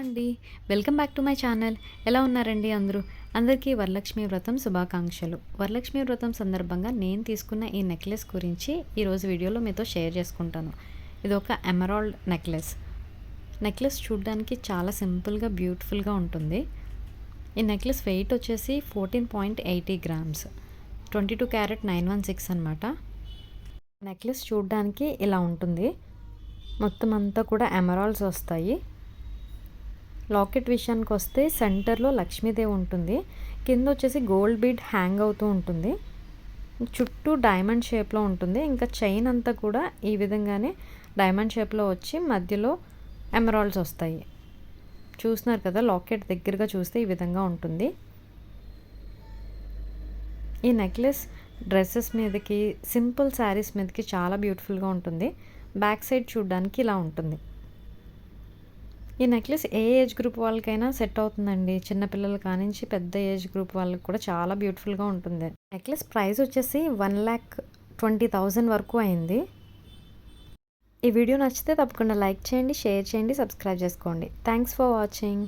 అండి welcome back to my channel. ఎలా ఉన్నారండి అందరూ? అందరికీ వరలక్ష్మి వ్రతం శుభాకాంక్షలు. వరలక్ష్మి వ్రతం సందర్భంగా నేను తీసుకున్న ఈ నెక్లెస్ గురించి ఈరోజు వీడియోలో మీతో షేర్ చేసుకుంటాను. ఇది ఒక ఎమరాల్డ్ నెక్లెస్. నెక్లెస్ చూడడానికి చాలా సింపుల్గా బ్యూటిఫుల్గా ఉంటుంది. ఈ నెక్లెస్ వెయిట్ వచ్చేసి fourteen point eighty grams. Twenty two carat nine one six అనమాట నెక్లెస్ చూడడానికి ఇలా ఉంటుంది. మొత్తం అంతా కూడా ఎమరాల్డ్స్ వస్తాయి. లాకెట్ విషయానికి వస్తే సెంటర్లో లక్ష్మీదేవి ఉంటుంది. కింద వచ్చేసి గోల్డ్ బీడ్ హ్యాంగ్ అవుతూ ఉంటుంది. చుట్టూ డైమండ్ షేప్లో ఉంటుంది. ఇంకా చైన్ అంతా కూడా ఈ విధంగానే డైమండ్ షేప్లో వచ్చి మధ్యలో ఎమరాల్డ్స్ వస్తాయి. చూస్తున్నారు కదా లాకెట్ దగ్గరగా చూస్తే ఈ విధంగా ఉంటుంది. ఈ నెక్లెస్ డ్రెస్సెస్ మీదకి సింపుల్ శారీస్ మీదకి చాలా బ్యూటిఫుల్గా ఉంటుంది. బ్యాక్ సైడ్ చూడడానికి ఇలా ఉంటుంది. ఈ నెక్లెస్ ఏ ఏజ్ గ్రూప్ వాళ్ళకైనా సెట్ అవుతుందండి. చిన్నపిల్లల కానించి పెద్ద ఏజ్ గ్రూప్ వాళ్ళకి కూడా చాలా బ్యూటిఫుల్గా ఉంటుంది. నెక్లెస్ ప్రైస్ వచ్చేసి వన్ ల్యాక్ ట్వంటీ థౌజండ్ వరకు అయింది. ఈ వీడియో నచ్చితే తప్పకుండా లైక్ చేయండి షేర్ చేయండి సబ్స్క్రైబ్ చేసుకోండి. Thanks for watching.